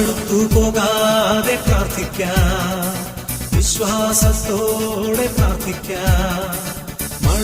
മടുത്തു പോകാതെ പ്രാർത്ഥിക്കാം. വിശ്വാസത്തോടെ പ്രാർത്ഥിക്കാം.